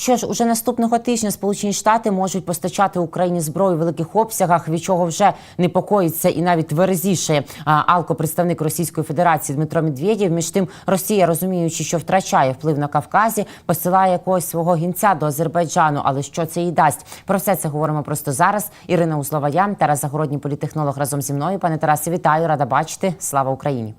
Що ж, уже наступного тижня Сполучені Штати можуть постачати Україні зброю в великих обсягах, від чого вже непокоїться і навіть тверезіше алко представник Російської Федерації Дмитро Медведєв. Між тим, Росія, розуміючи, що втрачає вплив на Кавказі, посилає якогось свого гінця до Азербайджану. Але що це їй дасть? Про все це говоримо просто зараз. Ірина Узлова-Ян, Тарас Загородній політехнолог разом зі мною. Пане Тарасе, вітаю, рада бачити. Слава Україні.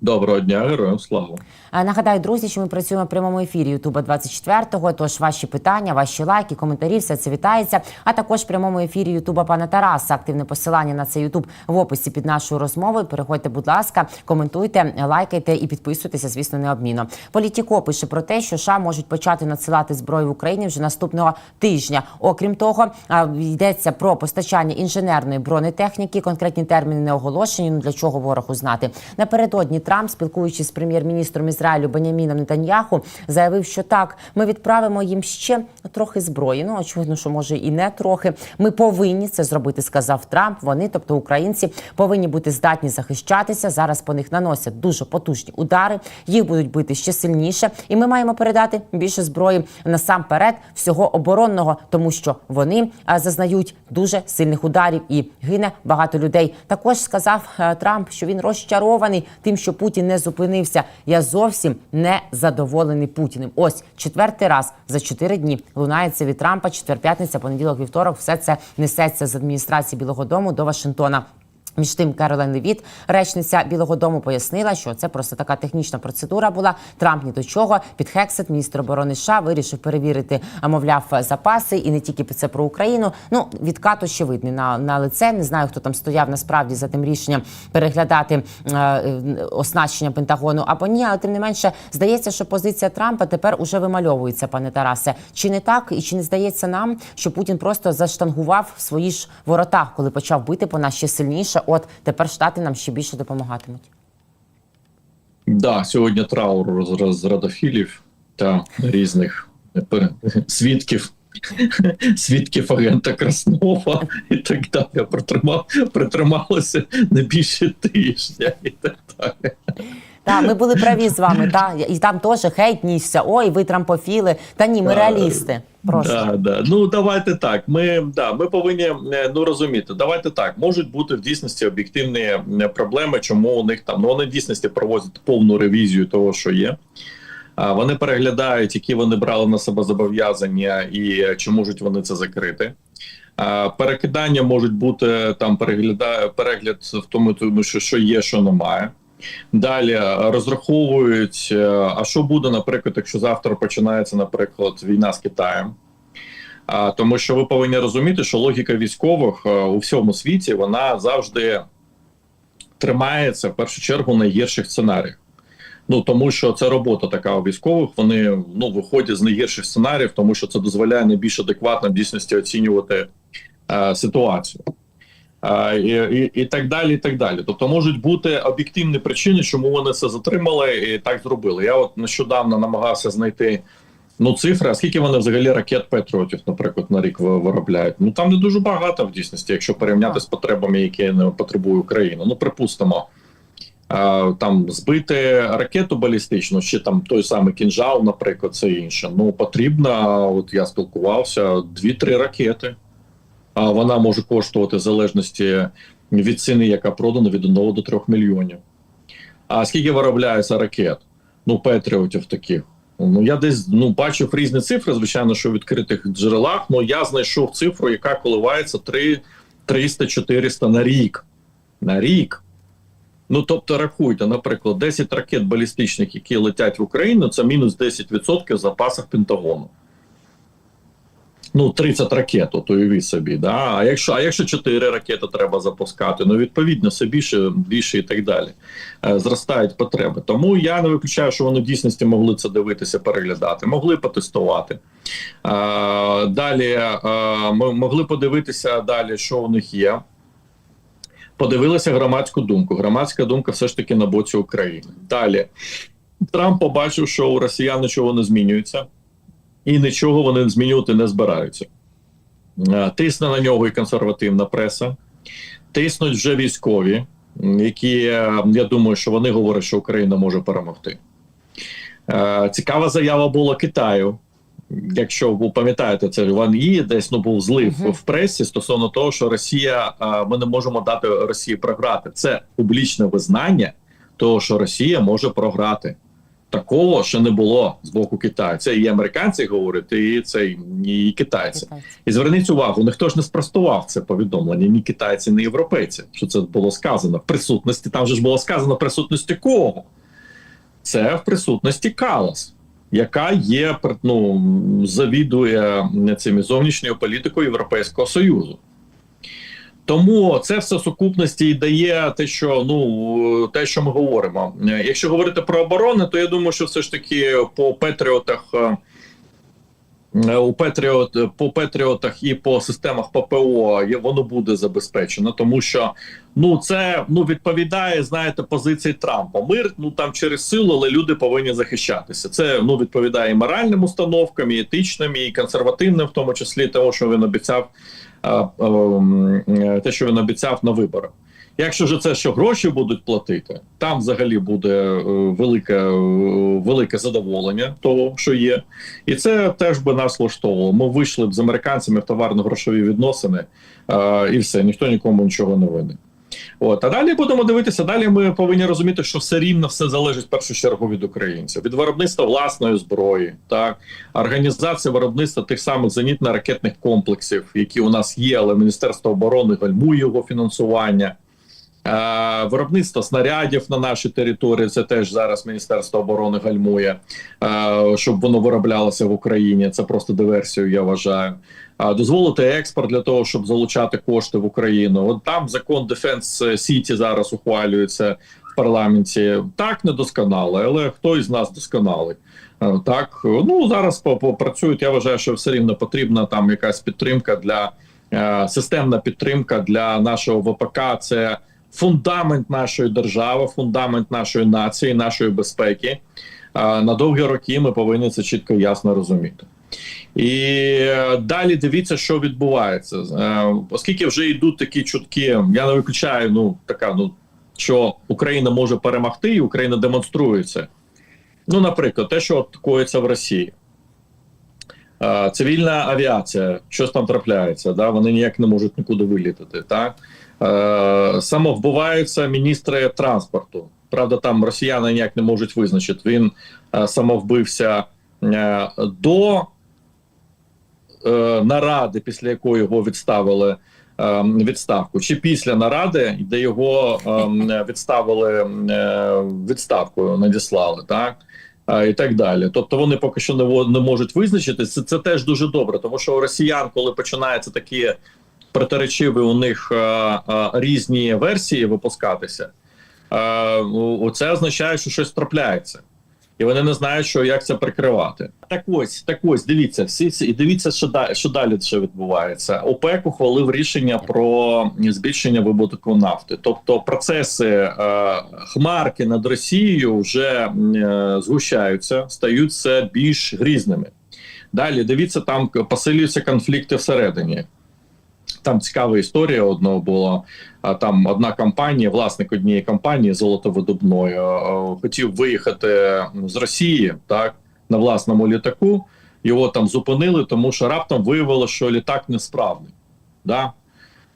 Доброго дня, героям слава. Е, Нагадаю, друзі, що ми працюємо в прямому ефірі Ютуба 24-го. Тож ваші питання, ваші лайки, коментарі, все це вітається. А також в прямому ефірі Ютуба пана Тараса. Активне посилання на цей Ютуб в описі під нашою розмовою. Переходьте, будь ласка, коментуйте, лайкайте і підписуйтеся, звісно, необмінно. Політіко пише про те, що США можуть почати надсилати зброю в Україні вже наступного тижня. Окрім того, е, йдеться про постачання інженерної бронетехніки. Конкретні терміни не оголошені. Ну для чого ворогу знати напередодні. Трамп, спілкуючись з прем'єр-міністром Ізраїлю Беняміном Нетаньяху, заявив, що так, ми відправимо їм ще трохи зброї. Ну очевидно, що може і не трохи. Ми повинні це зробити, сказав Трамп. Вони, тобто українці, повинні бути здатні захищатися. Зараз по них наносять дуже потужні удари. Їх будуть бити ще сильніше, і ми маємо передати більше зброї насамперед всього оборонного, тому що вони зазнають дуже сильних ударів і гине багато людей. Також сказав е, Трамп, що він розчарований тим, що Путін не зупинився. Я зовсім не задоволений Путіним. Ось четвертий раз за чотири дні лунає це від Трампа. Четвер, п'ятниця, понеділок, вівторок. Все це несеться з адміністрації Білого Дому до Вашингтона. Між тим, Керолен Левіт, речниця Білого Дому, пояснила, що це просто така технічна процедура була. Трамп ні до чого. Під Хексет, міністр оборони США, вирішив перевірити, а, мовляв, запаси і не тільки це про Україну. Ну відкат очевидний на, на лице. Не знаю, хто там стояв насправді за тим рішенням переглядати е, е, оснащення Пентагону або ні. Але тим не менше здається, що позиція Трампа тепер уже вимальовується, пане Тарасе. Чи не так, і чи не здається нам, що Путін просто заштангував свої ж ворота, коли почав бити по нас ще сильніше? От тепер штати нам ще більше допомагатимуть. Да, сьогодні траур з радофілів та різних свідків. Свідків агента Краснова і так далі. Притримав, притрималося не більше тижня і так далі. Так, ми були праві з вами. Та і там теж хейт нісся. Ой, ви трампофіли. Та ні, ми реалісти. Прошу. Да, да. Ну давайте так. Ми да, ми повинні е, ну розуміти. Давайте так. Можуть бути в дійсності об'єктивні е, проблеми, чому у них там ну вони в дійсності проводять повну ревізію того, що є. Вони переглядають, які вони брали на себе зобов'язання, і е, чи можуть вони це закрити. Перекидання можуть бути там перегляда, перегляд в тому, тому що, що є, що немає. Далі розраховують, е, а що буде, наприклад, якщо завтра починається, наприклад, війна з Китаєм. А, тому що ви повинні розуміти, що логіка військових е, у всьому світі вона завжди тримається в першу чергу найгірших сценаріях. Ну тому що це робота така у військових. Вони ну виходять з найгірших сценаріїв, тому що це дозволяє найбільш адекватно в дійсності оцінювати е, ситуацію. І, і, і так далі, і так далі. Тобто можуть бути об'єктивні причини, чому вони це затримали і так зробили. Я от нещодавно намагався знайти ну цифри, а скільки вони взагалі ракет Петріотів, наприклад, на рік виробляють. Ну там не дуже багато в дійсності, якщо порівняти з потребами, які не потребує Україна. Ну припустимо. Там збити ракету балістичну, чи там той самий кінжал, наприклад, це інше. Ну потрібно. От я спілкувався, 2-3 ракети. А вона може коштувати в залежності від ціни, яка продана від 1 до 3 мільйонів. А скільки виробляється ракет? Ну, Петріотів таких. Ну, я десь ну, бачив різні цифри, звичайно, що в відкритих джерелах, але я знайшов цифру, яка коливається 300-400 на рік. На рік. Ну, тобто, рахуйте, наприклад, 10 ракет балістичних, які летять в Україну, це мінус 10% в запасах Пентагону. Ну, 30 ракет, от уявіть собі. Да? А якщо а якщо 4 ракети треба запускати, ну відповідно все більше, більше і так далі. Е, зростають потреби. Тому я не виключаю, що вони в дійсності могли це дивитися, переглядати, могли потестувати. Е, далі е, ми могли подивитися далі, що у них є. Подивилися громадську думку. Громадська думка все ж таки на боці України. Далі Трамп побачив, що у росіян нічого не змінюється і нічого вони змінювати не збираються. Е, Тисне на нього і консервативна преса, тиснуть вже військові, які е, я думаю, що вони говорять, що Україна може перемогти. Е, Цікава заява була Китаю. якщо ви пам'ятаєте, це Ван Є, десь ну був злив Мгм. в пресі стосовно того, що Росія ми не можемо дати Росії програти. Це публічне визнання того, що Росія може програти. Такого ще не було з боку Китаю. Це і американці говорять, і це і китайці. Китайці. І зверніть увагу, ніхто ж не спростував це повідомлення, ні китайці, ні європейці. Що це було сказано в присутності? Там же ж було сказано в присутності кого? Це в присутності Калас, яка є ну, завідує цими зовнішньою політикою Європейського Союзу. Тому це все сукупності і дає те, що ну те, що ми говоримо. Якщо говорити про оборону, то я думаю, що все ж таки по Петріотах. е, У Петріот по Петріотах і по системах ППО воно буде забезпечено, тому що ну це ну відповідає, знаєте, позиції Трампа. Мир ну там через силу, але люди повинні захищатися. Це ну відповідає і моральним установкам, і етичним, і консервативним, в тому числі того, що він обіцяв те, що він обіцяв на виборах. Якщо ж це що гроші будуть платити, там взагалі буде е, велике, е, велике задоволення того, що є, і це теж би нас влаштовувало. Ми вийшли б з американцями в товарно-грошові відносини, е, і все, ніхто нікому нічого не винен. От а далі будемо дивитися. Далі ми повинні розуміти, що все рівно все залежить в першу чергу від українців, від виробництва власної зброї, так організація виробництва тих самих зенітно-ракетних комплексів, які у нас є, але Міністерство оборони гальмує його фінансування. Е, Виробництво снарядів на нашій території це теж зараз Міністерство оборони гальмує, е, щоб воно вироблялося в Україні. Це просто диверсію, я вважаю. Дозволити експорт для того, щоб залучати кошти в Україну. От там закон Defense Сіті зараз ухвалюється в парламенті. Так недосконалий, але хто із нас досконалий? Так ну зараз по- попрацюють. Я вважаю, що все рівно потрібна там якась підтримка для е, системна підтримка для нашого ВПК. Це фундамент нашої держави, фундамент нашої нації, нашої безпеки. На довгі роки ми повинні це чітко і ясно розуміти. І е, далі дивіться, що відбувається. Е, Оскільки вже йдуть такі чутки, я не виключаю, ну така, ну що Україна може перемогти, і Україна демонструє це. Ну, наприклад, те, що коїться в Росії. Е, Цивільна авіація, щось там трапляється, да? вони ніяк не можуть нікуди вилітати. Так? Самовбиваються міністри транспорту. Правда, там росіяни ніяк не можуть визначити. Він самовбився до наради, після якої його відставили е, відставку, чи після наради, де його е, відставили е, відставкою, надіслали, так. Е, І так далі, тобто вони поки що не, не можуть визначитися. Це, це теж дуже добре, тому що у росіян, коли починаються такі протиречиві у них е, е, різні версії випускатися, е, у- це означає, що щось трапляється і вони не знають, що як це прикривати. Так ось, так ось, дивіться, всі ці і дивіться, що далі, що далі ще відбувається. ОПЕК ухвалив рішення про збільшення видобутку нафти. Тобто процеси е, хмарки над Росією вже е, згущаються, стають все більш грізними. Далі дивіться, там посилюються конфлікти всередині. Там цікава історія одного була. А там одна компанія, власник однієї компанії золотовидобної, хотів виїхати з Росії так на власному літаку. Його там зупинили, тому що раптом виявилося, що літак несправний. Да?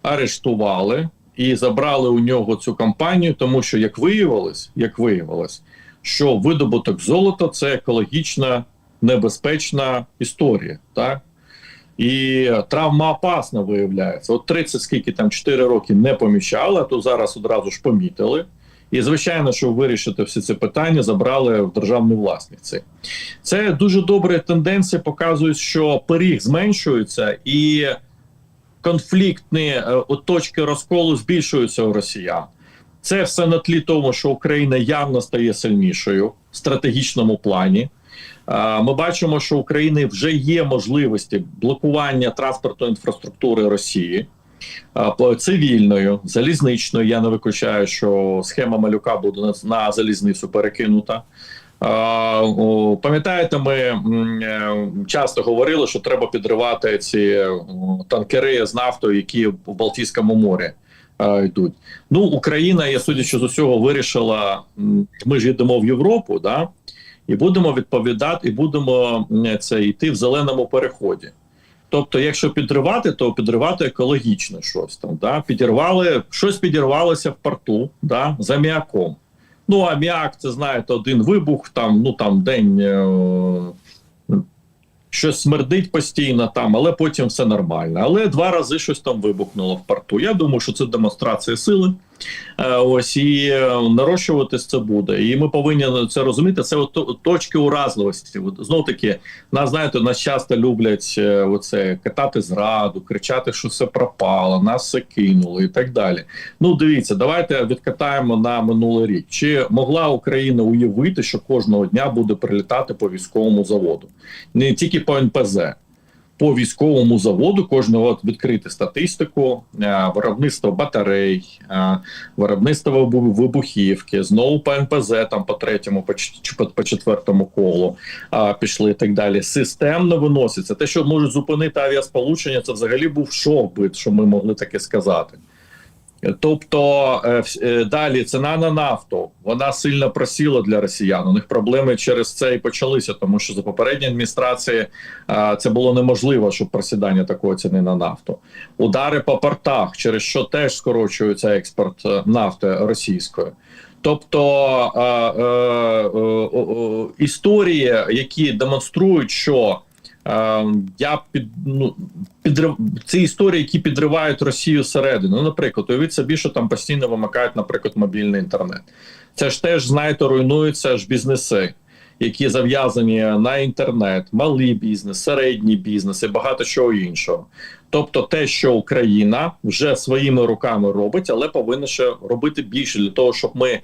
Арештували і забрали у нього цю компанію, тому що, як виявилось, як виявилось, що видобуток золота це екологічна небезпечна історія. Так? І травма опасна виявляється. От 30 скільки там 4 роки не помічали, а то зараз одразу ж помітили. І звичайно, щоб вирішити всі ці питання, забрали в державну власність. Це, дуже добрі тенденції, показують, що пиріг зменшується і конфліктні е, точки розколу збільшуються у росіян. Це все на тлі тому, що Україна явно стає сильнішою в стратегічному плані. Ми бачимо, що у України вже є можливості блокування транспортної інфраструктури Росії цивільною, залізничною. Я не виключаю, що схема малюка буде на, залізницю перекинута. Пам'ятаєте, ми е, часто говорили, що треба підривати ці танкери з нафтою, які в Балтійському морі йдуть. Ну, Україна, я судячи з усього, вирішила. Ми ж йдемо в Європу, да? І будемо відповідати, і будемо це йти в зеленому переході. Тобто, якщо підривати, то підривати екологічно щось там. Да? Підірвали, щось підірвалося в порту да? з аміаком. Ну, аміак, це знаєте, один вибух, там, ну там день. Е- Щось смердить постійно там, але потім все нормально. Але два рази щось там вибухнуло в порту. Я думаю, що це демонстрація сили. Е, ось і е, нарощуватись це буде. І ми повинні це розуміти. Це от точки уразливості. От, знов таки, нас знаєте, нас часто люблять е, оце катати зраду, кричати, що все пропало, нас все кинули і так далі. Ну, дивіться, давайте відкатаємо на минулий рік. Чи могла Україна уявити, що кожного дня буде прилітати по військовому заводу? Не тільки по НПЗ. По військовому заводу кожного відкрити статистику, е, виробництво батарей, е, виробництво вибухівки, знову по НПЗ, там по третьому, по, четвертому колу пішли і так далі. Системно виноситься. Те, що можуть зупинити авіасполучення, це взагалі був шок, що ми могли таке сказати. Тобто е, е, далі ціна на нафту вона сильно просіла для росіян. У них проблеми через це і почалися, тому що за попередньої адміністрації е, це було неможливо, щоб просідання такої ціни на нафту. Удари по портах, через що теж скорочується експорт нафти російської. Тобто історії, які демонструють, що я під ну підрив ці історії, які підривають Росію зсередини. Ну, наприклад, уявіть собі, що там постійно вимикають, наприклад, мобільний інтернет. Це ж теж знаєте, руйнуються ж бізнеси. Які зав'язані на інтернет, малий бізнес, середній бізнес і багато чого іншого. Тобто, те, що Україна вже своїми руками робить, але повинна ще робити більше для того, щоб ми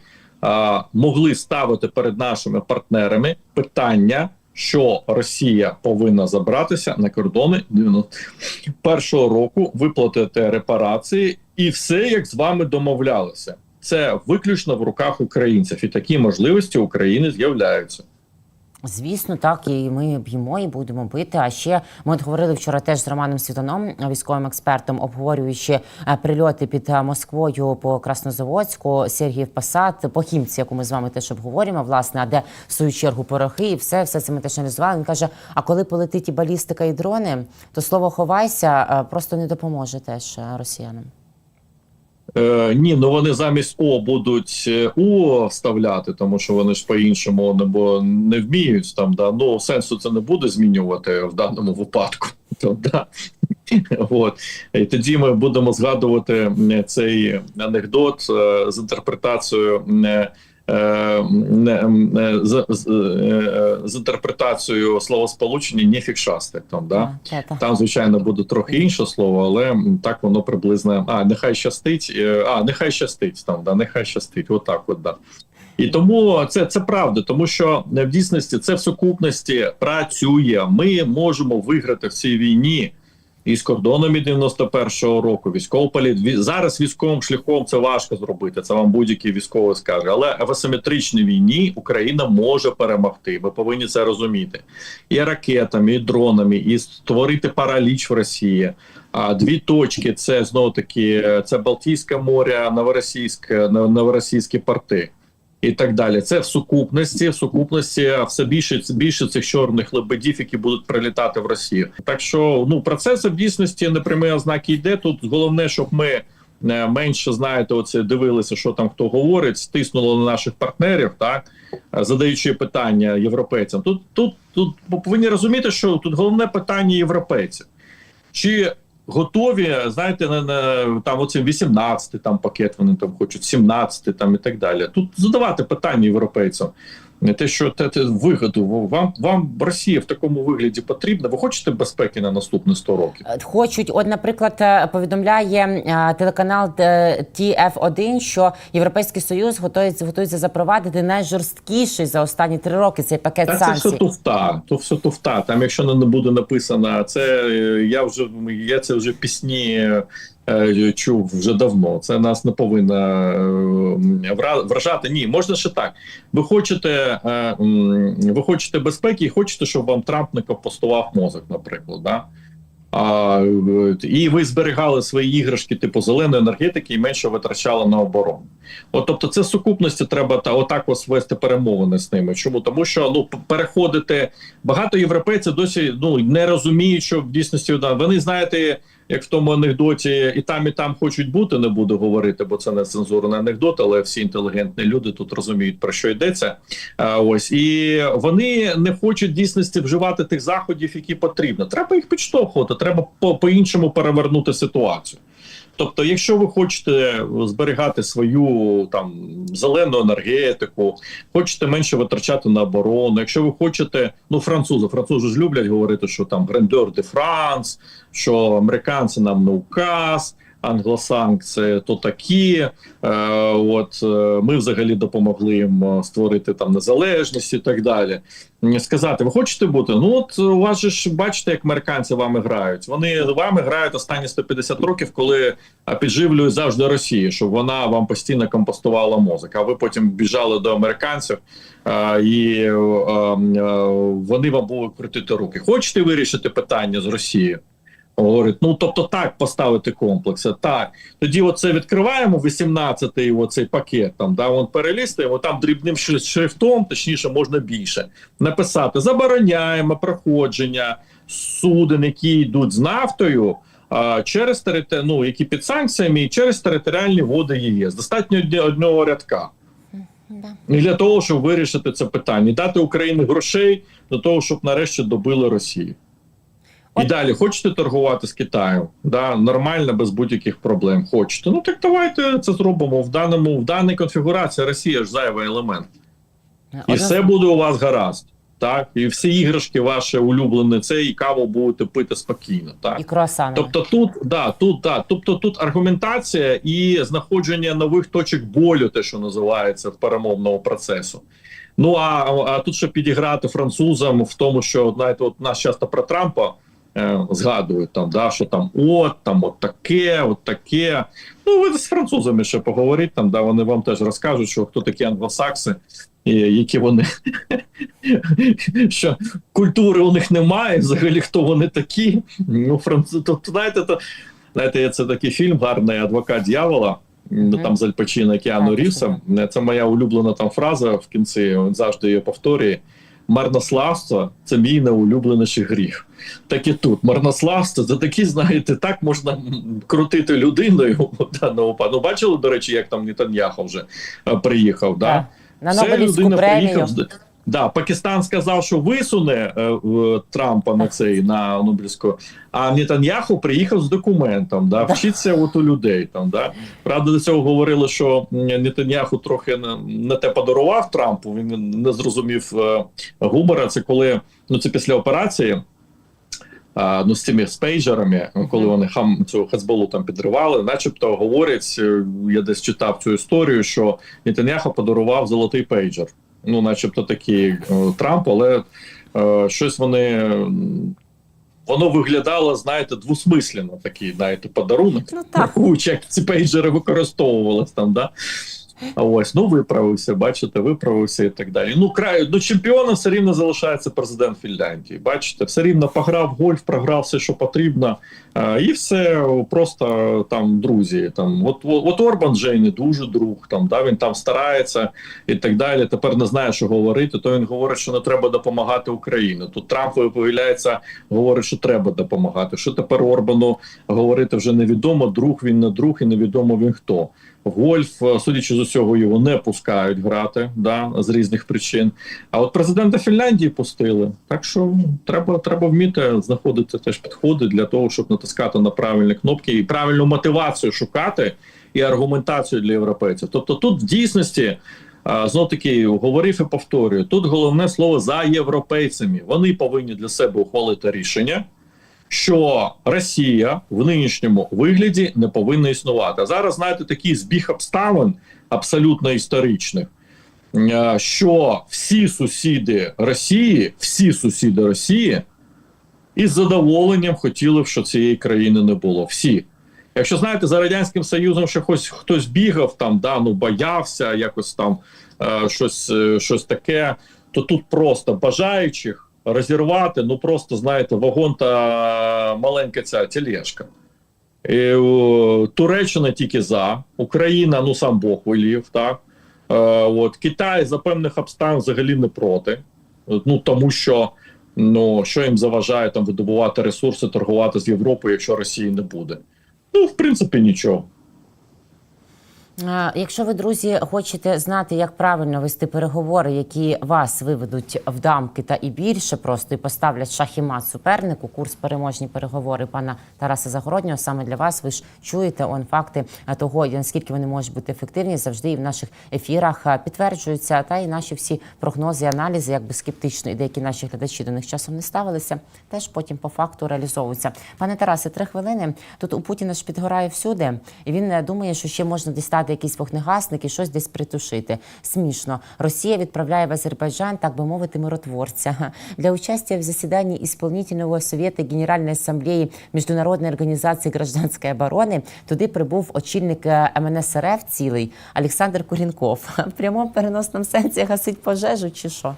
могли ставити перед нашими партнерами питання, що Росія повинна забратися на кордони 91-го року, виплатити репарації, і все як з вами домовлялися. Це виключно в руках українців, і такі можливості України з'являються. Звісно, так і ми б'ємо і будемо бити. А ще ми от говорили вчора теж з Романом Світаном, військовим експертом, обговорюючи е, прильоти під е, Москвою по Краснозаводську, Сергіїв Посад, по Хімці, яку ми з вами теж обговорюємо, власне, а де в свою чергу порохи, і все, все це ми теж аналізували. Він каже: а коли полетить і балістика, і дрони, то слово ховайся е, просто не допоможе теж росіянам. Е, ні, ну вони замість О будуть е, У вставляти, тому що вони ж по-іншому не, вміють там. Да. Ну сенсу це не буде змінювати в даному випадку. То, да. От. І тоді ми будемо згадувати цей анекдот е, з інтерпретацією. Е, е, не, з, з, е, з інтерпретацією словосполучення «нефік шасти». Там, да? Та, та. Там, звичайно, буде трохи інше слово, але так воно приблизно. А, нехай щастить. А, нехай щастить там, да, нехай щастить. Отак, от, да. І тому це, це правда, тому що в дійсності це в сукупності працює. Ми можемо виграти в цій війні із кордонами 91-го року. Військовий політ зараз військовим шляхом це важко зробити. Це вам будь-який військовий скаже. Але в асиметричній війні Україна може перемогти. Ми повинні це розуміти і ракетами, і дронами, і створити параліч в Росії. А дві точки це знову таки е, це Балтійське море, Новоросійське, Новоросійські порти. І так далі, це в сукупності, в сукупності все більше більше цих чорних лебедів, які будуть прилітати в Росію. Так що ну процес в дійсності непрямі ознаки йде. Тут головне, щоб ми е, менше знаєте, оце дивилися, що там хто говорить, стиснули на наших партнерів, так задаючи питання європейцям. Тут тут тут повинні розуміти, що тут головне питання європейців. Чи готові, знаєте, на, на там оцим 18 там пакет вони там хочуть, 17 там і так далі. Тут задавати питання європейцям. Не те, що те, те вигоду вам вам Росія в такому вигляді потрібна. Ви хочете безпеки на наступні 100 років? Е, Хочуть, от, наприклад, е, повідомляє е, телеканал е, TF1, що Європейський Союз готується, готується запровадити найжорсткіший за останні три роки цей пакет Та це все туфта. То все туфта. Там, якщо не буде написано, це я вже я це вже пісні чув вже давно. Це нас не повинно е, вражати. Ні, можна ще так. Ви хочете, е, ви хочете безпеки і хочете, щоб вам Трамп не компостував мозок, наприклад. Да? А, е, і ви зберігали свої іграшки типу зеленої енергетики і менше витрачали на оборону. От, тобто, це сукупності треба та отак ось вести перемовини з ними. Чому тому, що ну переходити багато європейців досі ну не розуміють, що в дійсності вони знаєте, як в тому анекдоті, і там, і там хочуть бути, не буду говорити, бо це не цензурний анекдот, але всі інтелігентні люди тут розуміють про що йдеться. А, ось і вони не хочуть дійсності вживати тих заходів, які потрібно. Треба їх підштовхувати, треба по, по-іншому перевернути ситуацію. Тобто, якщо ви хочете зберігати свою там зелену енергетику, хочете менше витрачати на оборону. Якщо ви хочете, ну французи, французи ж люблять говорити, що там грандер де Франс, що американці нам не указ. Англосанкції то такі, е, от е, ми взагалі допомогли їм е, створити там незалежність і так далі. Сказати, ви хочете бути? Ну от у вас ж бачите, як американці вами грають. Вони вами грають останні 150 років, коли підживлюють завжди Росію, щоб вона вам постійно компостувала мозок. А ви потім біжали до американців а, і а, а, вони вам будуть крутити руки. Хочете вирішити питання з Росією? Говорить, ну тобто так поставити комплекси. Так тоді оце відкриваємо 18-й оцей пакет. Там да он перелістуємо там дрібним шрифтом, точніше, можна більше написати: забороняємо проходження суден, які йдуть з нафтою. А через терите, ну, які під санкціями, і через територіальні води ЄС. Достатньо одного рядка. І для того, щоб вирішити це питання, і дати Україні грошей для того, щоб нарешті добили Росію. І далі хочете торгувати з Китаєм? Да, нормально, без будь-яких проблем. Хочете. Ну так давайте це зробимо в даному в даній конфігурації. Росія ж зайвий елемент, і все буде у вас гаразд. Так, і всі іграшки ваші улюблені, це і каву будете пити спокійно. Так і круасани. Тобто тут да, тут да, тобто тут аргументація і знаходження нових точок болю, те, що називається перемовного процесу. Ну а, а тут ще підіграти французам в тому, що знаєте, от нас часто про Трампа е, згадують там, да, що там от там от таке, от таке. Ну ви з французами ще поговоріть там, да, вони вам теж розкажуть, що хто такі англосакси, і які вони що культури у них немає, взагалі хто вони такі. Ну, француз, то, знаєте, то, знаєте, це такий фільм гарний адвокат дьявола. Ну, там з Аль Пачино, Кіану Рівсом. Це моя улюблена там фраза в кінці. Він завжди її повторює. Марнославство це мій найулюбленіший гріх. Так і тут марнославство це такі, знаєте, так можна крутити людиною даного пану. Ну, бачили, до речі, як там Нетаньяху вже е, приїхав. Да? На Це Нобелівську людина приїхав Да, Пакистан сказав, що висуне е, в Трампа на цей на Нобелівську, а Нетаньяху приїхав з документом. Да, вчиться от у людей там. Да. Правда, до цього говорили, що Нетаньяху трохи не, не те подарував Трампу. Він не зрозумів е, гумора. Це коли ну це після операції. А, ну, з цими спейджерами, коли вони хам цю Хезболу там підривали, начебто говорять, е, я десь читав цю історію, що Нетаньяху подарував золотий пейджер. Ну, начебто такий е, Трамп, але е, щось вони. Воно виглядало, знаєте, двусмислено такий, знаєте, подарунок. Ну так. Як ці пейджери використовувалися там, да? Ось, ну виправився, бачите, виправився і так далі. Ну, край, до чемпіона все рівно залишається президент Фінляндії. Бачите, все рівно пограв гольф, програв все, що потрібно, і все просто там друзі. Там от, от, Орбан вже і не дуже друг, там да він там старається і так далі. Тепер не знає, що говорити. То він говорить, що не треба допомагати Україні. Тут Трамп виявляється, говорить, що треба допомагати. Що тепер Орбану говорити вже невідомо, друг він не друг, і невідомо він хто. Гольф, е, судячи з усього, його не пускають грати да, з різних причин. А от президента Фінляндії пустили. Так що треба, треба вміти знаходити теж підходи для того, щоб натискати на правильні кнопки і правильну мотивацію шукати і аргументацію для європейців. Тобто, тут в дійсності. Знов таки говорив і повторюю: тут головне слово за європейцями. Вони повинні для себе ухвалити рішення, що Росія в нинішньому вигляді не повинна існувати. А зараз знаєте такий збіг обставин абсолютно історичних, е, що всі сусіди Росії, всі сусіди Росії із задоволенням хотіли б, що цієї країни не було. Всі. Якщо знаєте, за радянським союзом ще хтось хтось бігав там, да ну боявся, якось там е, щось, е, щось таке, то тут просто бажаючих розірвати, ну просто знаєте, вагон та маленька ця тележка. Е, о, Туреччина тільки за, Україна, ну сам Бог волів, так. Е, от Китай за певних обставин взагалі не проти. Ну тому що ну що їм заважає там видобувати ресурси, торгувати з Європою, якщо Росії не буде. Ну, в принципі, нічого. Якщо ви, друзі, хочете знати, як правильно вести переговори, які вас виведуть в дамки та і більше просто і поставлять шах супернику, курс переможні переговори пана Тараса Загороднього саме для вас. Ви ж чуєте он факти того, наскільки вони можуть бути ефективні, завжди і в наших ефірах підтверджуються. Та і наші всі прогнози, аналізи, якби скептично, і деякі наші глядачі до них часом не ставилися, теж потім по факту реалізовуються. Пане Тарасе, три хвилини. Тут у Путіна ж підгорає всюди, і він е, думає, що ще можна дістати якийсь якісь вогнегасники, щось десь притушити. Смішно. Росія відправляє в Азербайджан, так би мовити, миротворця для участі в засіданні Ісполнительного совета Генеральної асамблеї Міжнародної організації гражданської оборони. Туди прибув очільник МНСРФ МНС цілий Олександр Курінков. В прямому переносному сенсі гасить пожежу чи що?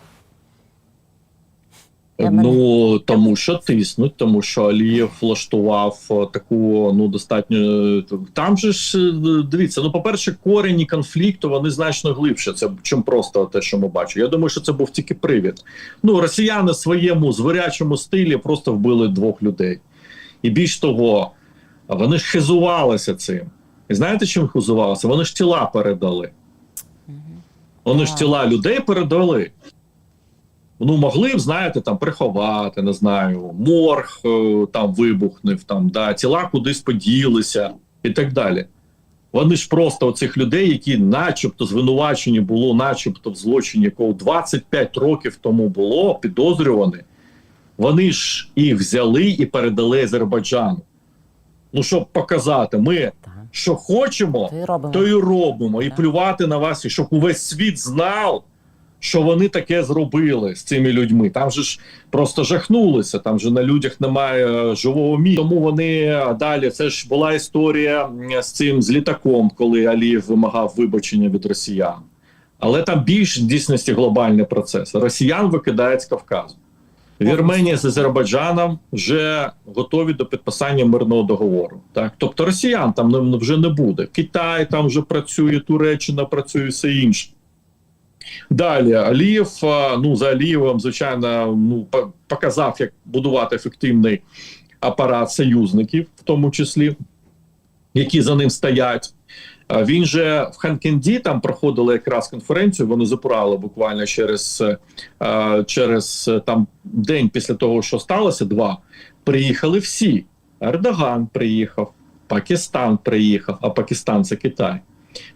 Я Ну тому що тиснуть, тому що Алієв влаштував е, таку ну достатньо. е, Там же ж е, дивіться. Ну, по-перше, корені конфлікту вони значно глибше. Це чим просто те, що ми бачимо. Я думаю, що це був тільки привід. Ну росіяни в своєму звирячому стилі просто вбили двох людей, і більш того, вони ж хизувалися цим. І знаєте, чим хизувалися? Вони ж тіла передали. Вони ж тіла людей передали. Ну, могли б, знаєте, там приховати, не знаю, морг е, там вибухнув, там да, тіла кудись поділися і так далі. Вони ж просто оцих людей, які, начебто, звинувачені було, начебто, в злочині, якого 25 років тому було підозрювані, вони ж їх взяли і передали Азербайджану. Ну, щоб показати, ми що хочемо, То і робимо. то і робимо, і плювати на вас, і щоб увесь світ знав, що вони таке зробили з цими людьми. Там же ж просто жахнулися. Там же на людях немає е, живого місця. Тому вони е, далі. Це ж була історія з цим з літаком, коли Алієв вимагав вибачення від росіян. Але там більш в дійсності глобальний процес. Росіян викидають з Кавказу. Вірменія з Азербайджаном вже готові до підписання мирного договору. Так, тобто росіян там вже не буде. Китай там вже працює, Туреччина працює, все інше. Далі Алієв, ну за Алієвим, звичайно, ну показав, як будувати ефективний апарат союзників, в тому числі, які за ним стоять. Він же в Ханкенді там проходили якраз конференцію. Вони запорали буквально через, через е, там день після того, що сталося, два приїхали всі. Ердоган приїхав, Пакистан приїхав, а Пакистан це Китай.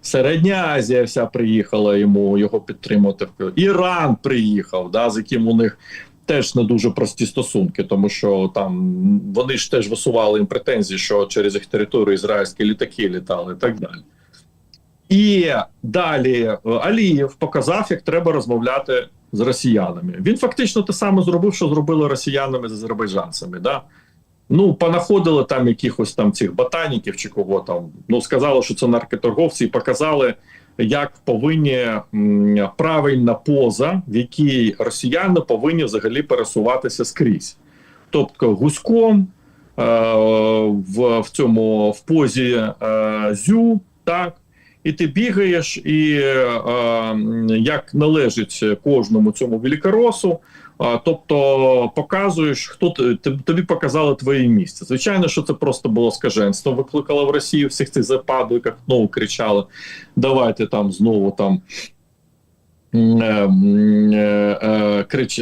Середня Азія вся приїхала йому його підтримати. Іран приїхав, да, з яким у них теж не дуже прості стосунки, тому що там вони ж теж висували їм претензії, що через їх територію ізраїльські літаки літали і так далі. І далі е, Алієв показав, як треба розмовляти з росіянами. Він фактично те саме зробив, що зробили росіянами з азербайджанцями. Да? Ну, понаходили там якихось там цих ботаніків чи кого там. Ну, сказали, що це наркоторговці, і показали, як повинні правильна поза, в якій росіяни повинні взагалі пересуватися скрізь. Тобто гуськом е, в, в цьому в позі е, зю, так. І ти бігаєш, і е, як належить кожному цьому великоросу, Тобто показуєш, хто тобі показали твоє місце. Звичайно, що це просто було скаженство. Викликало в Росії всіх цих западниках, знову кричали: давайте там знову там. е, е, е, Крич,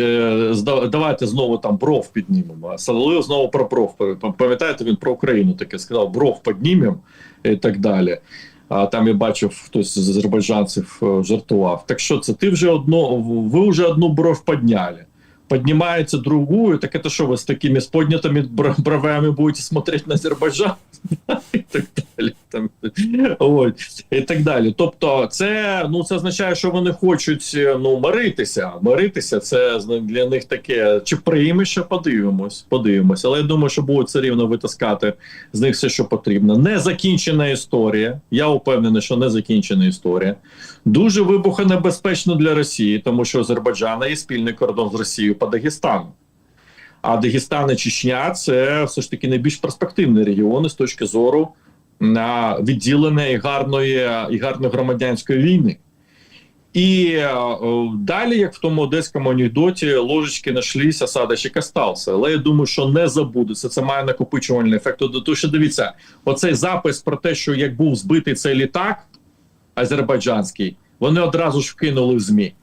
давайте знову там бров піднімемо. А знову про бров. Пам'ятаєте, він про Україну таке сказав: бров піднімемо і так далі. А там я бачив, хтось з азербайджанців жартував. Так що це? Ти вже одну, ви вже одну бров підняли. Поднимаете другую, так это что, вы с такими с поднятыми бр- бровями будете смотреть на Азербайджан? І так далі. Там, от, і так далі. Тобто, це, ну, це означає, що вони хочуть ну, миритися. Миритися це для них таке. Чи прийме ще подивимось, подивимось. Але я думаю, що будуть все рівно витискати з них все, що потрібно. Незакінчена історія. Я упевнений, що не закінчена історія. Дуже вибухонебезпечно для Росії, тому що Азербайджана є спільний кордон з Росією по Дагестану. А Дагестан і Чечня це все ж таки найбільш перспективні регіони з точки зору на відділеної гарної і гарної громадянської війни. І е, далі, як в тому одеському анекдоті, ложечки нашлись, осадочок остався. Але я думаю, що не забудеться. Це має накопичувальний ефект. Тому що дивіться, оцей запис про те, що як був збитий цей літак азербайджанський, вони одразу ж вкинули в ЗМІ.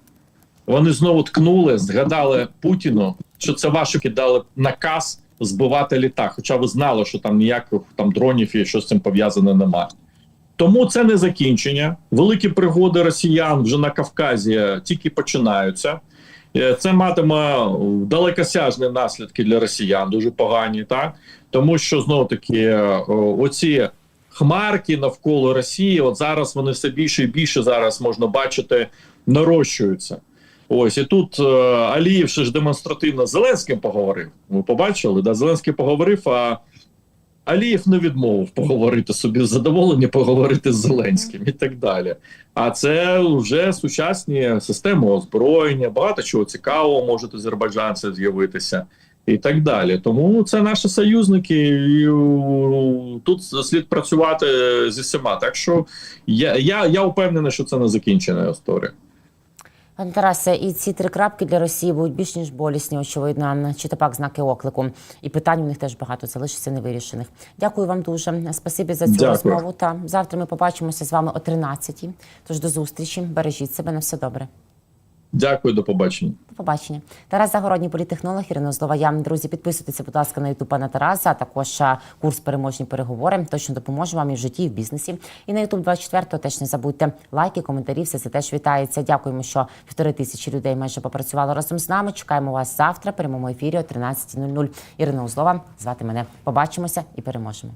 Вони знову ткнули, згадали Путіну, що це ваші дали наказ збивати літак. Хоча ви знали, що там ніяких там дронів і що з цим пов'язане немає. Тому це не закінчення. Великі пригоди росіян вже на Кавказі тільки починаються. Е, Це матиме далекосяжні наслідки для росіян, дуже погані, так тому що знову таки е, оці хмарки навколо Росії, от зараз вони все більше і більше зараз можна бачити, нарощуються. Ось і тут е, Алієв ще ж демонстративно з Зеленським поговорив. Ви побачили, да? Зеленський поговорив, а Алієв не відмовив поговорити собі з задоволення, поговорити з Зеленським і так далі. А це вже сучасні системи озброєння, багато чого цікавого можуть азербайджанці з'явитися. І так далі, тому це наші союзники, і тут слід працювати зі всіма. Так що я, я, я впевнений, що це не закінчена історія. Пане Тарасе, і ці три крапки для Росії будуть більш ніж болісні, очевидно, чи то пак знаки оклику. І питань у них теж багато залишиться невирішених. Дякую вам дуже. Спасибі за цю Дякую. розмову. Та завтра ми побачимося з вами о 13-й. Тож до зустрічі. Бережіть себе на все добре. Дякую, до побачення. До побачення. Тарас Загородній політтехнолог Ірина Злова. Я друзі, підписуйтеся, будь ласка, на ютуб пана Тараса, також курс переможні переговори. Точно допоможе вам і в житті, і в бізнесі. І на ютуб 24 теж не забудьте лайки, коментарі. Все це теж вітається. Дякуємо, що півтори тисячі людей майже попрацювало разом з нами. Чекаємо вас завтра. в Прямому ефірі о 13.00. Ірина Узлова звати мене. Побачимося і переможемо.